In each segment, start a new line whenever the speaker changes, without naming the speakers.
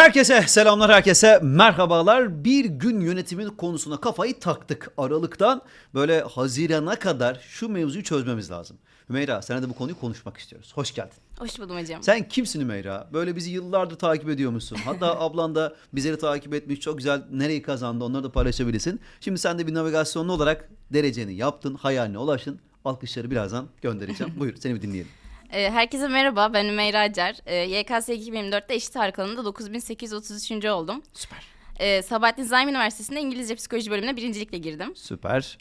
Herkese selamlar herkese merhabalar. Bir gün yönetimin konusuna kafayı taktık. Aralıktan böyle Haziran'a kadar şu mevzuyu çözmemiz lazım. Hümeyra sana da bu konuyu konuşmak istiyoruz. Hoş geldin.
Hoş buldum hocam.
Sen kimsin Hümeyra? Böyle bizi yıllardır takip ediyor musun? Hatta ablan da bizleri takip etmiş. Çok güzel nereyi kazandı onları da paylaşabilirsin. Şimdi sen de bir navigasyonlu olarak dereceni yaptın, hayaline ulaştın. Alkışları birazdan göndereceğim. Buyur seni bir dinleyelim.
Ee, herkese merhaba. Ben Ümeyra Acar. YKS 2024'te eşit ağırlık alanında 9833. oldum.
Süper.
Ee, Sabahattin Zaim Üniversitesi'nde İngilizce Psikoloji bölümüne birincilikle girdim.
Süper.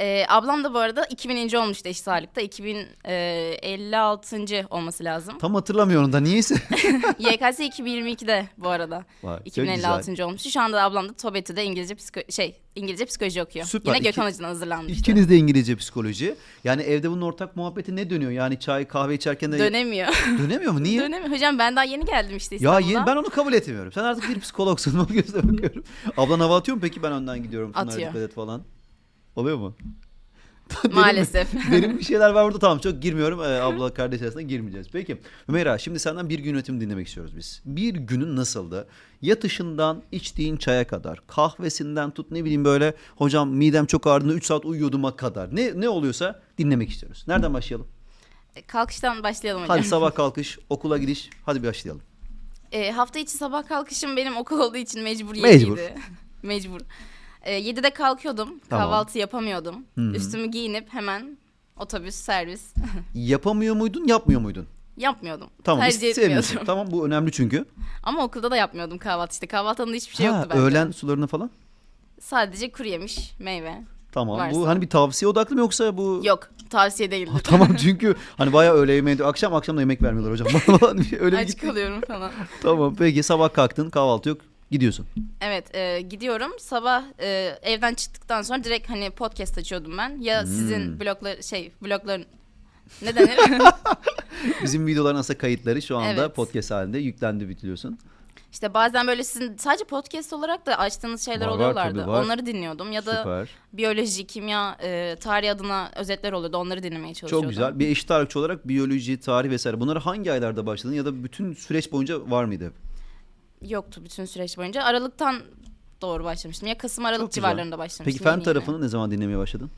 Ee, ablam da bu arada 2000. olmuştu eşit ağırlıkta. 2056. olması lazım.
Tam hatırlamıyorum da niyeyse.
YKS 2022'de bu arada.
Vay, çok
2056. olmuştu. Şu anda ablam da TOBET'de İngilizce psiko şey İngilizce psikoloji okuyor.
Süper.
Yine Gökhan
İki-
Hoca'dan hazırlanmıştı.
İkiniz de İngilizce psikoloji. Yani evde bunun ortak muhabbeti ne dönüyor? Yani çay kahve içerken de
Dönemiyor.
dönemiyor mu? Niye?
Dönemiyor. Hocam ben daha yeni geldim işte
Ya yeni, ben onu kabul etmiyorum. Sen artık bir psikologsun. O gözle bakıyorum. Ablan hava atıyor mu peki ben önden gidiyorum. Şunlara
Atıyor.
dikkat et falan. Oluyor mu? Derin mi?
Maalesef.
Derin bir şeyler var burada tamam çok girmiyorum. Ee, abla kardeş arasında girmeyeceğiz. Peki Hümeyra şimdi senden bir gün yönetimi dinlemek istiyoruz biz. Bir günün nasıldı? Yatışından içtiğin çaya kadar, kahvesinden tut ne bileyim böyle hocam midem çok ağrıdığında 3 saat uyuyordum'a kadar. Ne ne oluyorsa dinlemek istiyoruz. Nereden başlayalım?
Kalkıştan başlayalım hocam.
Hadi sabah kalkış, okula gidiş. Hadi bir başlayalım.
E, hafta içi sabah kalkışım benim okul olduğu için mecbur
Mecbur.
mecbur. E, 7'de kalkıyordum.
Tamam.
Kahvaltı yapamıyordum.
Hı hı.
Üstümü giyinip hemen otobüs, servis.
Yapamıyor muydun, yapmıyor muydun?
yapmıyordum.
Tamam,
Tercih
sevmiyorsun.
etmiyordum.
Tamam bu önemli çünkü.
Ama okulda da yapmıyordum kahvaltı işte. Kahvaltında hiçbir şey
ha,
yoktu bende.
öğlen sularını falan.
Sadece kuru yemiş, meyve.
Tamam.
Varsa.
Bu hani bir tavsiye odaklı mı yoksa bu
Yok, tavsiye değildir.
tamam çünkü hani bayağı öğle yemeği. Akşam akşam da yemek vermiyorlar hocam. Öyle
Aç kalıyorum falan.
Tamam peki sabah kalktın kahvaltı yok gidiyorsun.
Evet e, gidiyorum sabah e, evden çıktıktan sonra direkt hani podcast açıyordum ben. Ya
Hmm.
sizin bloglar şey blogların ne denir?
Bizim videoların aslında kayıtları şu anda
Evet.
podcast halinde yüklendi biliyorsun.
İşte bazen böyle sizin sadece podcast olarak da açtığınız şeyler
Var, var,
oluyorlardı.
tabii var.
Onları dinliyordum ya da
Süper.
biyoloji, kimya, e, tarih adına özetler oluyordu. Onları dinlemeye çalışıyordum.
Çok güzel. Bir eşit ağırlıkçı olarak biyoloji, tarih vesaire bunları hangi aylarda başladın ya da bütün süreç boyunca var mıydı?
Yoktu bütün süreç boyunca. Aralıktan doğru başlamıştım. Ya Kasım Aralık
Çok güzel.
civarlarında başlamıştım.
Peki fen tarafını ne zaman dinlemeye başladın?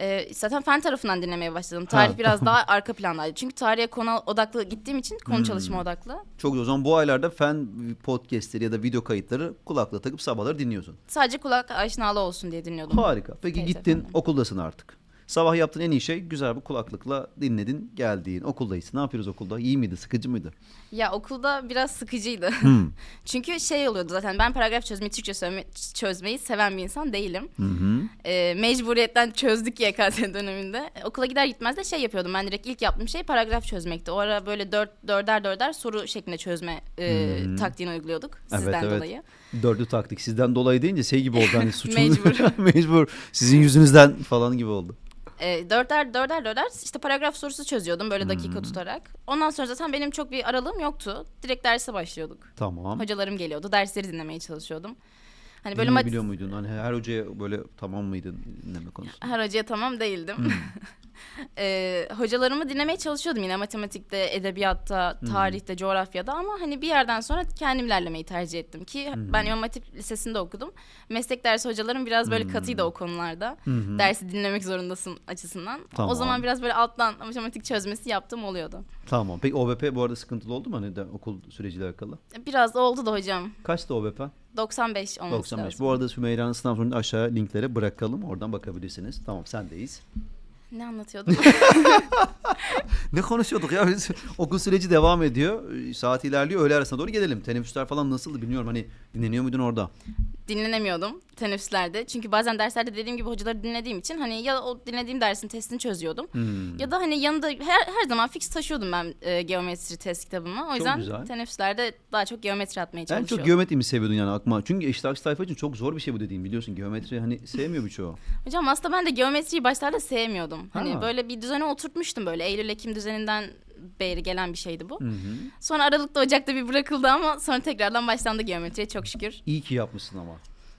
E, zaten fen tarafından dinlemeye başladım. Tarih
Ha.
biraz daha arka plandaydı. Çünkü tarihe konu odaklı gittiğim için konu
Hmm.
çalışma odaklı.
Çok güzel. O zaman bu aylarda fen podcastleri ya da video kayıtları kulaklığa takıp sabahları dinliyorsun.
Sadece kulak aşinalı olsun diye dinliyordum.
Harika. Peki
Evet
gittin
efendim.
okuldasın artık. Sabah yaptığın en iyi şey güzel bir kulaklıkla dinledin geldiğin okuldayız. Ne yapıyoruz okulda? İyi miydi? Sıkıcı mıydı?
Ya okulda biraz sıkıcıydı.
Hmm.
Çünkü şey oluyordu zaten ben paragraf çözmeyi, Türkçe söyleme- çözmeyi seven bir insan değilim.
Hı hı.
e, mecburiyetten çözdük YKS döneminde. Okula gider gitmez de şey yapıyordum. Ben direkt ilk yaptığım şey paragraf çözmekti. O ara böyle dört, dörder dörder soru şeklinde çözme e,
Hmm.
taktiğini uyguluyorduk
Evet,
sizden
evet.
dolayı.
Dördü taktik. Sizden dolayı deyince şey gibi oldu hani suçun
Mecbur.
mecbur. Sizin yüzünüzden falan gibi oldu.
E, dörder dörder dörder işte paragraf sorusu çözüyordum böyle dakika
Hmm.
tutarak. Ondan sonra zaten benim çok bir aralığım yoktu. Direkt derse başlıyorduk.
Tamam.
Hocalarım geliyordu. Dersleri dinlemeye çalışıyordum. Hani Böyle mat-
biliyor muydun? Hani her hocaya böyle tamam mıydın dinleme konusunda?
Her hocaya tamam değildim.
Hmm.
Ee, hocalarımı dinlemeye çalışıyordum yine matematikte, edebiyatta,
Hmm.
tarihte, coğrafyada ama hani bir yerden sonra kendim ilerlemeyi tercih ettim ki
Hmm.
ben İmam Hatip Lisesi'nde okudum. Meslek dersi hocalarım biraz böyle katıydı o konularda.
Hı.
Dersi dinlemek zorundasın açısından.
Tamam.
O zaman biraz böyle alttan matematik çözmesi yaptığım oluyordu.
Tamam. Peki OBP bu arada sıkıntılı oldu mu hani de okul süreciyle alakalı?
Biraz oldu da hocam.
Kaçtı OBP?
95 olması
95.
lazım.
Bu arada Sümeyra'nın sınav sonunu aşağı linklere bırakalım. Oradan bakabilirsiniz. Tamam sendeyiz.
Ne anlatıyordum?
Ne konuşuyorduk ya biz? Okul süreci devam ediyor. Saat ilerliyor. Öğle arasına doğru gelelim. Teneffüsler falan nasıldı bilmiyorum. Hani dinleniyor muydun orada?
Dinlenemiyordum teneffüslerde. Çünkü bazen derslerde dediğim gibi hocaları dinlediğim için hani ya o dinlediğim dersin testini çözüyordum.
Hmm.
Ya da hani yanında her, her zaman fix taşıyordum ben e, geometri test kitabımı. O yüzden
güzel.
teneffüslerde daha çok geometri atmaya
En
çalışıyordum.
çok geometri mi seviyordun yani aklıma? Çünkü eşit ağırlıkçı tayfa için çok zor bir şey bu dediğim biliyorsun. Geometri hani sevmiyor birçoğu.
Hocam aslında ben de geometriyi başlarda sevmiyordum. Hani
Ha.
böyle bir düzene oturtmuştum böyle. Eylül-Ekim düzeninden beri gelen bir şeydi bu.
Hı hı.
Sonra Aralık'ta Ocak'ta bir bırakıldı ama sonra tekrardan başlandı geometriye çok şükür.
İyi ki yapmışsın ama.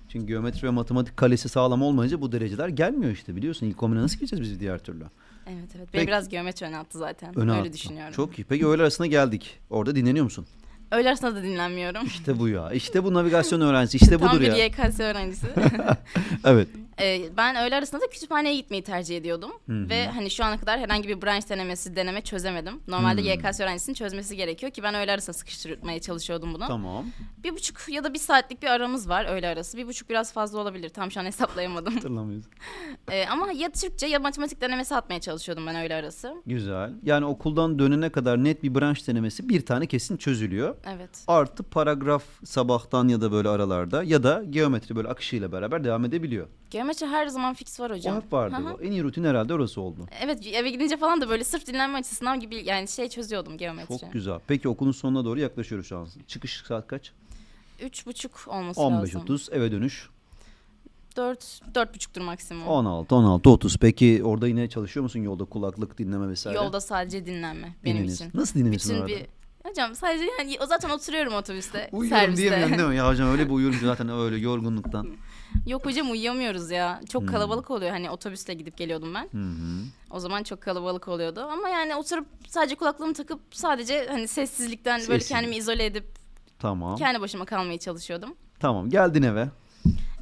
Çünkü geometri ve matematik kalesi sağlam olmayınca bu dereceler gelmiyor işte biliyorsun. İlk kombine nasıl gireceğiz biz diğer türlü?
Evet evet. Beni
Peki.
biraz geometri öne attı zaten.
Öne
Öyle
attı.
düşünüyorum.
Çok iyi. Peki öğle arasına geldik. Orada dinleniyor musun?
Öğle arasında da dinlenmiyorum.
İşte bu ya. İşte bu navigasyon öğrencisi. İşte
Tam
budur
bir
ya.
YKS öğrencisi.
Evet.
Ee, ben öğle arasında da kütüphaneye gitmeyi tercih ediyordum. Ve hani şu ana kadar herhangi bir branş denemesi deneme çözemedim. Normalde YKS öğrencisinin çözmesi gerekiyor ki ben öğle arasında sıkıştırmaya çalışıyordum bunu.
Tamam.
Bir buçuk ya da bir saatlik bir aramız var öğle arası. Bir buçuk biraz fazla olabilir. Tam şu an hesaplayamadım.
Hatırlamıyoruz.
Ee, ama ya Türkçe ya matematik denemesi atmaya çalışıyordum ben öğle arası.
Güzel. Yani okuldan dönene kadar net bir branş denemesi bir tane kesin çözülüyor.
Evet.
Artı paragraf sabahtan ya da böyle aralarda ya da geometri böyle akışıyla beraber devam edebiliyor.
Geometri her zaman fix var
O
hocam.
hep vardı.
Hı hı.
o. En iyi rutin herhalde orası oldu.
Evet eve gidince falan da böyle sırf dinlenme açısından gibi yani şey çözüyordum geometri.
Çok güzel. Peki okulun sonuna doğru yaklaşıyoruz şu an. Çıkış saat kaç?
Üç buçuk olması lazım.
15.30 eve dönüş.
Dört, dört buçuktur maksimum.
16, 16, 30. Peki orada yine çalışıyor musun yolda kulaklık dinleme vesaire?
Yolda sadece dinlenme benim
Dinleniyorsun.
için.
Nasıl dinleniyorsun
Bütün
orada?
bir Hocam sadece yani o zaten oturuyorum otobüste,
Uyuyorum
serviste.
diyemiyorsun değil mi? Ya hocam öyle bir uyuyorum ki zaten öyle yorgunluktan.
Yok hocam uyuyamıyoruz ya. Çok
Hmm.
kalabalık oluyor. Hani otobüsle gidip geliyordum ben.
Hı.
O zaman çok kalabalık oluyordu. Ama yani oturup sadece kulaklığımı takıp sadece hani sessizlikten böyle
Sessizlik.
kendimi izole edip
Tamam.
kendi başıma kalmaya çalışıyordum.
Tamam geldin eve.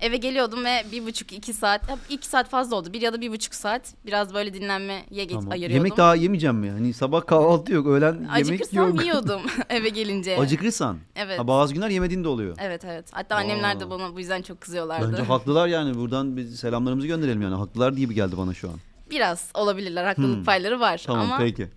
Eve geliyordum ve bir buçuk iki saat, iki saat fazla oldu. Bir ya da bir buçuk saat biraz böyle dinlenmeye geç
Tamam.
ayırıyordum.
Yemek daha yemeyeceğim mi? Hani sabah kahvaltı yok, öğlen yemek
Acıkırsam
yok.
yiyordum eve gelince.
Acıkırsan.
Evet.
Ha, bazı günler yemediğin de oluyor.
Evet evet. Hatta annemler de
Aa.
bana bu yüzden çok kızıyorlardı.
Bence haklılar yani. Buradan biz selamlarımızı gönderelim yani. Haklılar gibi geldi bana şu an.
Biraz olabilirler. Haklılık
Hmm.
payları var.
Tamam
Ama
peki.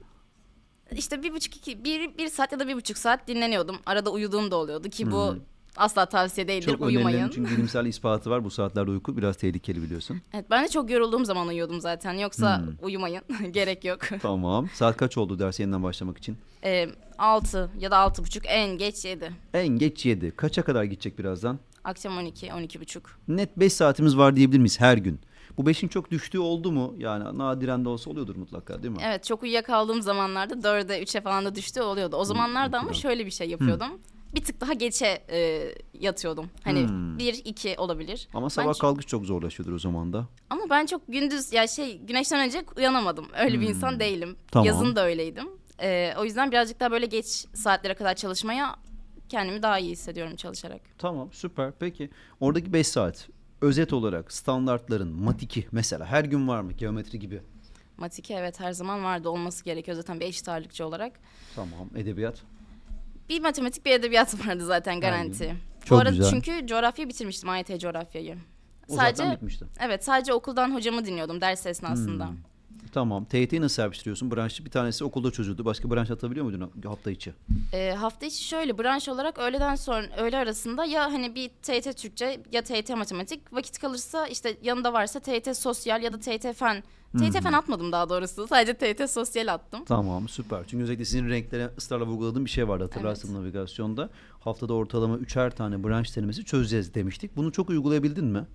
işte bir buçuk iki, bir, bir saat ya da bir buçuk saat dinleniyordum. Arada uyuduğum da oluyordu ki bu
Hmm.
Asla tavsiye değildir.
Çok
Uyumayın.
önerilen çünkü bilimsel ispatı var. Bu saatlerde uyku biraz tehlikeli biliyorsun.
Evet ben de çok yorulduğum zaman uyuyordum zaten. Yoksa
Hmm.
uyumayın. Gerek yok.
Tamam. Saat kaç oldu ders yeniden başlamak için?
Ee, 6 ya da altı buçuk en geç 7.
En geç 7. Kaça kadar gidecek birazdan?
Akşam 12, 12 buçuk.
Net 5 saatimiz var diyebilir miyiz her gün? Bu 5'in çok düştüğü oldu mu? Yani nadiren de olsa oluyordur mutlaka değil mi?
Evet çok uyuyakaldığım zamanlarda 4'e 3'e falan da düştüğü oluyordu. O zamanlarda ama şöyle bir şey yapıyordum. Bir tık daha geçe e, yatıyordum. Hani
Hmm.
1 2 olabilir.
Ama
Ben
sabah
ç-
kalkış çok zorlaşıyordur o zaman da.
Ama ben çok gündüz ya şey güneşten önce uyanamadım. Öyle bir insan değilim.
Hmm. Tamam.
Yazın da öyleydim. E, o yüzden birazcık daha böyle geç saatlere kadar çalışmaya kendimi daha iyi hissediyorum çalışarak.
Tamam süper. Peki oradaki 5 saat özet olarak standartların matiki mesela her gün var mı geometri gibi?
Matike evet her zaman vardı olması gerekiyor zaten bir eşit ağırlıkçı olarak.
Tamam edebiyat.
Bir matematik bir edebiyat vardı zaten garanti.
Çok
Bu arada
güzel.
çünkü coğrafya bitirmiştim AYT coğrafyayı.
O
sadece
zaten bitmişti.
evet sadece okuldan hocamı dinliyordum ders esnasında.
Hmm. Tamam. TYT'yi nasıl serpiştiriyorsun? Branşı bir tanesi okulda çözüldü. Başka branş atabiliyor muydun hafta içi?
Ee, hafta içi şöyle branş olarak öğleden sonra öğle arasında ya hani bir TYT Türkçe ya TYT matematik vakit kalırsa işte yanında varsa TYT sosyal ya da TYT fen. TYT fen atmadım daha doğrusu. Sadece TYT sosyal attım.
Tamam süper. Çünkü özellikle sizin renklere ısrarla vurguladığım bir şey vardı hatırlarsın navigasyonda. Haftada ortalama üçer tane branş denemesi çözeceğiz demiştik. Bunu çok uygulayabildin mi?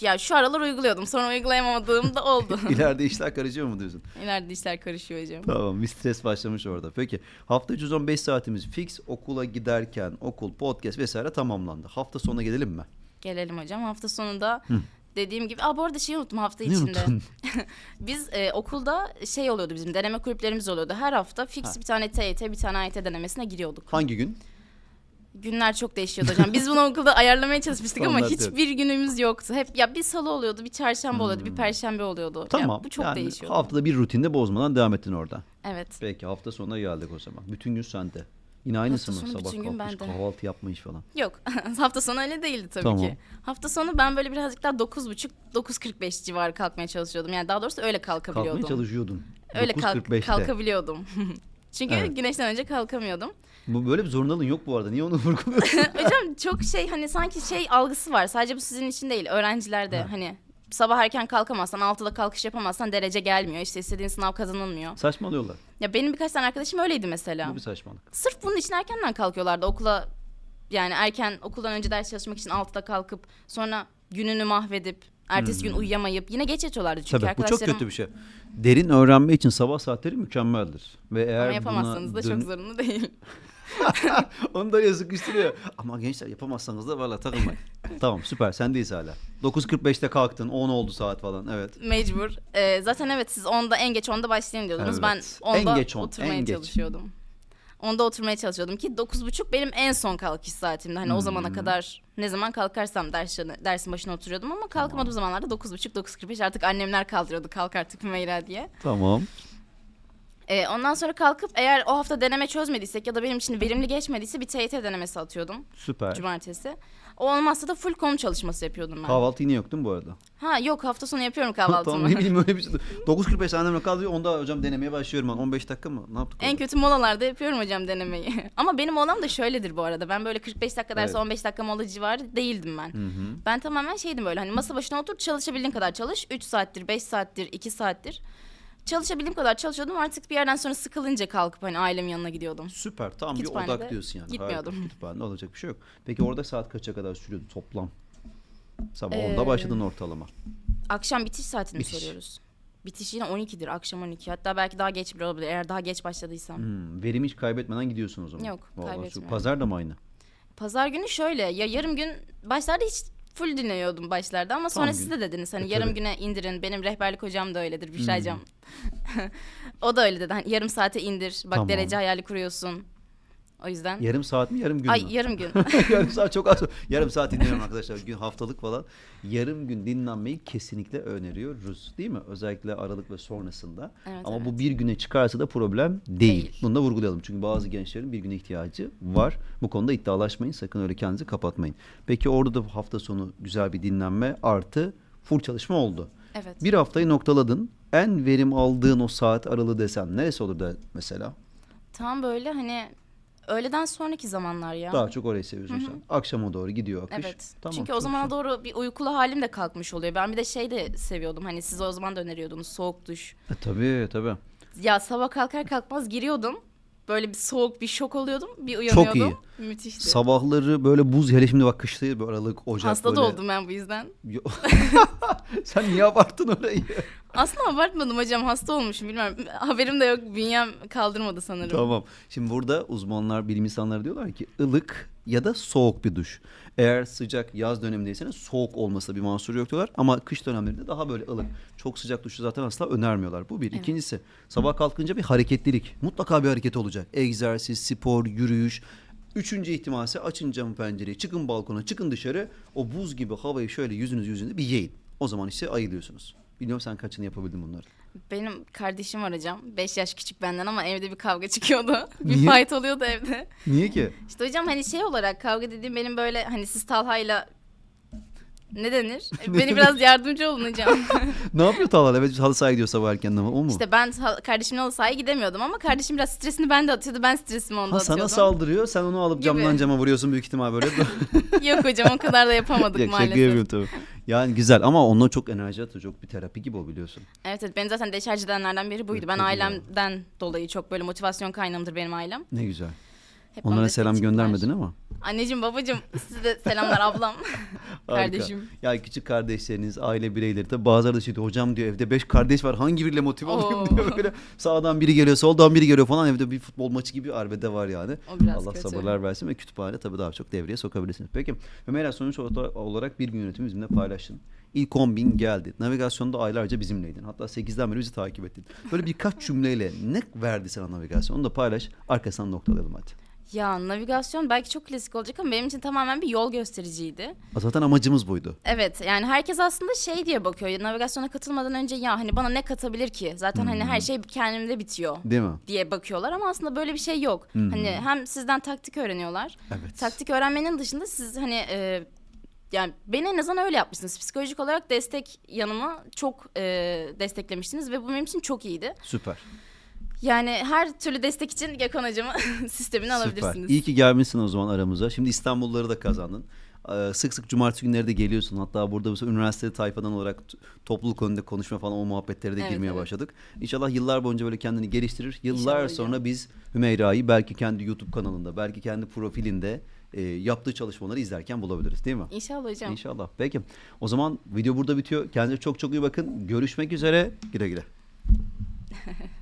Ya şu aralar uyguluyordum. Sonra uygulayamadığım da oldu.
İleride işler karışıyor mu diyorsun?
İleride işler karışıyor hocam.
Tamam bir stres başlamış orada. Peki hafta içi 115 saatimiz fix okula giderken okul podcast vesaire tamamlandı. Hafta sonuna gelelim mi?
Gelelim hocam. Hafta sonunda dediğim gibi. Aa bu arada şeyi unuttum hafta
Ne
içinde.
unuttun?
Biz e, okulda şey oluyordu bizim deneme kulüplerimiz oluyordu. Her hafta fix
Ha.
bir tane TYT bir tane AYT denemesine giriyorduk.
Hangi gün?
Günler çok değişiyordu hocam. Biz bunu okulda ayarlamaya çalışmıştık ama hiçbir günümüz yoktu. Hep ya bir salı oluyordu, bir çarşamba oluyordu, bir perşembe oluyordu. Ya
Tamam.
bu çok
yani
değişiyordu.
Haftada bir rutinde bozmadan devam ettin orada.
Evet.
Peki hafta sonuna geldik o zaman. Bütün gün sende. Yine aynısı mı?
sonu
Sabah
bütün gün
kalkmış
bende.
kahvaltı yapma iş falan.
Yok. hafta sonu öyle değildi tabii
Tamam.
ki. Hafta sonu ben böyle birazcık daha 9.30 9.45 civarı kalkmaya çalışıyordum. Yani daha doğrusu öyle kalkabiliyordum.
Kalkmaya çalışıyordun.
Öyle kalk,
9.45'te.
kalkabiliyordum. Çünkü
Evet.
güneşten önce kalkamıyordum.
Bu böyle bir zorunluluğun yok bu arada. Niye onu vurguluyorsun?
Hocam çok şey hani sanki şey algısı var. Sadece bu sizin için değil. Öğrencilerde hani sabah erken kalkamazsan, 6'da kalkış yapamazsan derece gelmiyor. İşte istediğin sınav kazanılmıyor.
Saçmalıyorlar.
Ya benim birkaç tane arkadaşım öyleydi mesela.
Bu bir saçmalık.
Sırf bunun için erkenden kalkıyorlardı okula. Yani erken okuldan önce ders çalışmak için 6'da kalkıp sonra gününü mahvedip ertesi gün uyuyamayıp yine geç yatıyorlardı çünkü
Hmm. Tabii bu çok
arkadaşlarım.
kötü bir şey. Derin öğrenme için sabah saatleri mükemmeldir. Ve eğer
Ama yapamazsanız da
dön-
çok zorunlu değil.
Onu da ya sıkıştırıyor. Ama gençler yapamazsanız da valla takılmayın. Tamam süper sendeyiz hala. 9.45'te kalktın 10 oldu saat falan evet.
Mecbur. Ee, zaten evet siz onda en geç onda başlayın diyordunuz.
Evet.
Ben onda
En geç on,
oturmaya
en geç.
çalışıyordum. Onda oturmaya çalışıyordum ki 9.30 benim en son kalkış saatimdi. Hani o zamana kadar ne zaman kalkarsam ders, dersin başına oturuyordum ama kalkamadığım zamanlarda 9.30 9.45 artık annemler kaldırıyordu kalk artık Hümeyra diye.
Tamam.
Ee, ondan sonra kalkıp eğer o hafta deneme çözmediysek ya da benim için verimli geçmediyse bir TYT denemesi atıyordum
Süper.
cumartesi. O olmazsa da full konu çalışması yapıyordum ben.
Kahvaltı yine yok değil mi bu arada?
Ha yok hafta sonu yapıyorum kahvaltımı.
tamam ne bileyim öyle bir şey. 9.45 annemle kalıyor. Onda hocam denemeye başlıyorum ben. 15 dakika mı? Ne yaptık?
En
orada?
kötü molalarda yapıyorum hocam denemeyi. Ama benim molam da şöyledir bu arada. Ben böyle 45 dakika derse
Evet.
15 dakika mola civarı değildim ben.
Hı hı.
Ben tamamen şeydim böyle hani masa başına otur çalışabildiğin kadar çalış. 3 saattir, 5 saattir, 2 saattir. Çalışabildiğim kadar çalışıyordum. Artık bir yerden sonra sıkılınca kalkıp hani ailemin yanına gidiyordum.
Süper. Tam bir
Kütüphanede
odak diyorsun yani.
gitmiyordum.
Harika. Olacak bir şey yok. Peki orada saat kaça kadar sürüyordu toplam? Sabah
Ee,
10'da başladın ortalama.
Akşam bitiş saatini
Bitiş.
soruyoruz. Bitiş yine 12'dir, akşam 12. Hatta belki daha geç bile olabilir eğer daha geç başladıysam.
Hmm, verim hiç kaybetmeden gidiyorsun o zaman.
Yok,
Vallahi
kaybetmiyorum.
Pazar da mı aynı?
Pazar günü şöyle ya yarım gün başlarda hiç full dinliyordum başlarda ama sonra
Tam
siz de dediniz hani
E,
yarım
tabii.
güne indirin. Benim rehberlik hocam da öyledir
Hmm.
hocam. o da öyle dedi. Hani yarım saate indir. Bak
Tamam.
derece hayali kuruyorsun. O yüzden.
Yarım saat mi yarım gün
Ay
mü?
yarım gün.
yarım saat çok az. Yarım saat dinliyorum arkadaşlar. Gün haftalık falan. Yarım gün dinlenmeyi kesinlikle öneriyoruz. Değil mi? Özellikle aralık ve sonrasında.
Evet,
Ama
evet.
bu bir güne çıkarsa da problem değil.
Değil.
Bunu da vurgulayalım. Çünkü bazı gençlerin bir güne ihtiyacı var. Bu konuda iddialaşmayın. Sakın öyle kendinizi kapatmayın. Peki orada da hafta sonu güzel bir dinlenme artı full çalışma oldu.
evet.
Bir haftayı noktaladın. En verim aldığın o saat aralığı desen neresi olur da mesela?
Tam böyle hani öğleden sonraki zamanlar ya.
Daha çok orayı seviyorsun sen. Akşama doğru gidiyor akış.
Evet.
Tamam,
Çünkü o zamana
güzel.
doğru bir uykulu halim de kalkmış oluyor. Ben bir de şey de seviyordum. Hani siz o zaman da öneriyordunuz soğuk duş.
E, tabii tabii.
Ya sabah kalkar kalkmaz giriyordum. Böyle bir soğuk bir şok oluyordum. Bir uyanıyordum. Müthişti.
Sabahları böyle buz hele şimdi bak kış değil böyle Aralık, Ocak
Hasta
böyle.
da oldum ben bu yüzden.
Sen niye abarttın orayı?
Aslında abartmadım hocam hasta olmuşum bilmiyorum. Haberim de yok bünyem kaldırmadı sanırım.
tamam. Şimdi burada uzmanlar, bilim insanları diyorlar ki ılık ya da soğuk bir duş. Eğer sıcak yaz dönemindeyseniz soğuk olması bir mahsuru yok diyorlar. Ama kış dönemlerinde daha böyle ılık. Çok sıcak duşu zaten asla önermiyorlar. Bu bir.
Evet.
İkincisi sabah kalkınca bir hareketlilik. Mutlaka bir hareket olacak. Egzersiz, spor, yürüyüş. Üçüncü ihtimal ise açın camı pencereyi, çıkın balkona, çıkın dışarı. O buz gibi havayı şöyle yüzünüz yüzünde bir yiyin. O zaman işte ayılıyorsunuz. Bilmiyorum sen kaçını yapabildin bunları.
Benim kardeşim var hocam. 5 yaş küçük benden ama evde bir kavga çıkıyordu. bir
Niye?
fight oluyordu evde.
Niye ki?
İşte hocam hani şey olarak kavga dediğim benim böyle hani siz Talha'yla ne denir? Beni biraz yardımcı olun hocam.
ne yapıyor Talha? Evet halı sahaya gidiyor sabah erkenden ama o mu?
işte ben kardeşimle halı sahaya gidemiyordum ama kardeşim biraz stresini bende atıyordu. Ben stresimi onda
ha, sana
atıyordum.
saldırıyor sen onu alıp
Gibi.
camdan cama vuruyorsun büyük ihtimal böyle.
Yok hocam o kadar da yapamadık
Yok, şaka
maalesef.
yapıyorum tabii. Yani güzel ama onunla çok enerji atıyor. Çok bir terapi gibi o biliyorsun.
Evet evet beni zaten deşarj edenlerden biri buydu.
Evet,
Ben ailemden dolayı çok böyle motivasyon kaynağımdır benim ailem.
Ne güzel.
Hep
Onlara selam
çıktılar.
göndermedin ama.
Anneciğim babacığım size selamlar ablam. Kardeşim.
Ya küçük kardeşleriniz, aile bireyleri tabii bazıları da şey diyor hocam diyor evde beş kardeş var hangi biriyle motive olayım
Oo.
diyor böyle. Sağdan biri geliyor soldan biri geliyor falan evde bir futbol maçı gibi arbede var yani.
O biraz
Allah
kötü.
sabırlar versin ve kütüphane tabii daha çok devreye sokabilirsiniz. Peki Ömer sonuç olarak bir gün yönetimi bizimle paylaştın. İlk 10 bin geldi. Navigasyonda aylarca bizimleydin. Hatta 8'den beri bizi takip ettin. Böyle birkaç cümleyle ne verdi sana navigasyon? Onu da paylaş. Arkasından noktalayalım hadi.
Ya navigasyon belki çok klasik olacak ama benim için tamamen bir yol göstericiydi.
Zaten amacımız buydu.
Evet yani herkes aslında şey diye bakıyor. Ya, navigasyona katılmadan önce ya hani bana ne katabilir ki? Zaten hani her şey kendimde bitiyor
Değil mi?
diye bakıyorlar ama aslında böyle bir şey yok. Hani hem sizden taktik öğreniyorlar.
Evet.
Taktik öğrenmenin dışında siz hani e, yani beni en azından öyle yapmışsınız. Psikolojik olarak destek yanımı çok e, desteklemiştiniz ve bu benim için çok iyiydi.
Süper.
Yani her türlü destek için Gökhan hocamı sistemini
Süper.
alabilirsiniz.
İyi ki gelmişsin o zaman aramıza. Şimdi İstanbulları da kazandın. Ee, sık sık cumartesi günleri de geliyorsun. Hatta burada mesela üniversitede tayfadan olarak topluluk önünde konuşma falan o muhabbetlere de
Evet,
girmeye
evet.
başladık. İnşallah yıllar boyunca böyle kendini geliştirir. Yıllar
İnşallah hocam.
sonra biz Hümeyra'yı belki kendi YouTube kanalında, belki kendi profilinde e, yaptığı çalışmaları izlerken bulabiliriz değil mi?
İnşallah hocam.
İnşallah. Peki. O zaman video burada bitiyor. Kendinize çok çok iyi bakın. Görüşmek üzere. Güle güle.